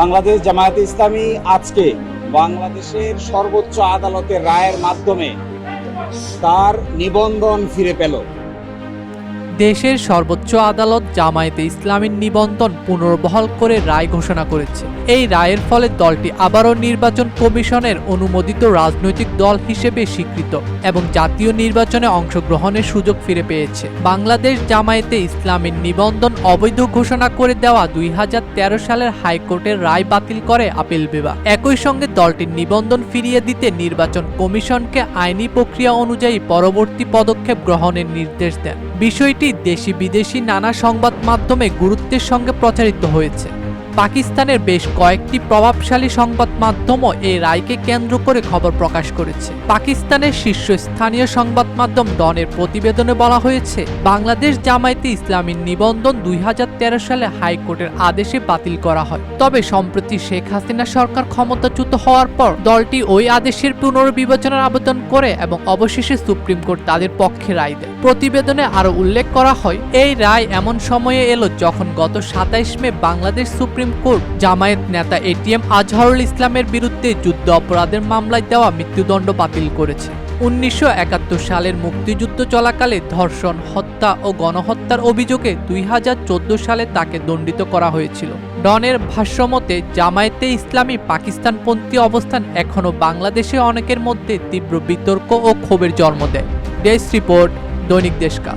বাংলাদেশ জামায়াতে ইসলামী আজকে বাংলাদেশের সর্বোচ্চ আদালতের রায়ের মাধ্যমে তার নিবন্ধন ফিরে পেল। দেশের সর্বোচ্চ আদালত জামায়াতে ইসলামীর নিবন্ধন পুনর্বহাল করে রায় ঘোষণা করেছে। এই রায়ের ফলে দলটি আবারও নির্বাচন কমিশনের অনুমোদিত রাজনৈতিক দল হিসেবে স্বীকৃত এবং জাতীয় নির্বাচনে অংশগ্রহণের সুযোগ ফিরে পেয়েছে। বাংলাদেশ জামায়াতে ইসলামীর নিবন্ধন অবৈধ ঘোষণা করে দেওয়া দুই হাজার তেরো সালের হাইকোর্টের রায় বাতিল করে আপিল বিভাগ। একই সঙ্গে দলটির নিবন্ধন ফিরিয়ে দিতে নির্বাচন কমিশনকে আইনি প্রক্রিয়া অনুযায়ী পরবর্তী পদক্ষেপ গ্রহণের নির্দেশ দেন। বিষয়টি দেশি বিদেশি নানা সংবাদ মাধ্যমে গুরুত্বের সঙ্গে প্রচারিত হয়েছে। পাকিস্তানের বেশ কয়েকটি প্রভাবশালী সংবাদ মাধ্যমও এই রায়কে কেন্দ্র করে খবর প্রকাশ করেছে। পাকিস্তানের শীর্ষস্থানীয় সংবাদ মাধ্যম ডনের প্রতিবেদনে বলা হয়েছে, বাংলাদেশ জামায়াতে ইসলামীর নিবন্ধন দুই হাজার তেরো সালে হাইকোর্টের আদেশে বাতিল করা হয়। তবে সম্প্রতি শেখ হাসিনা সরকার ক্ষমতাচ্যুত হওয়ার পর দলটি ওই আদেশের পুনর্বিবেচনার আবেদন করে এবং অবশেষে সুপ্রিম কোর্ট তাদের পক্ষে রায় দেয়। প্রতিবেদনে আরও উল্লেখ করা হয়, এই রায় এমন সময়ে এলো যখন গত সাতাইশ May Bangladesh supreme court Jamaat নেতা এটিএম আজহারুল ইসলামের বিরুদ্ধে যুদ্ধ অপরাধের মামলায় দেওয়া মৃত্যুদণ্ড বাতিল করেছে। উনিশশো একাত্তর সালের মুক্তিযুদ্ধ চলাকালে ধর্ষণ, হত্যা ও গণহত্যার অভিযোগে দুই হাজার চোদ্দ সালে তাকে দণ্ডিত করা হয়েছিল। ডনের ভাষ্যমতে জামায়াতে ইসলামী পাকিস্তানপন্থী অবস্থান এখনও বাংলাদেশে অনেকের মধ্যে তীব্র বিতর্ক ও ক্ষোভের জন্ম দেয়। ডেস্ক রিপোর্ট দৈনিক দেশকা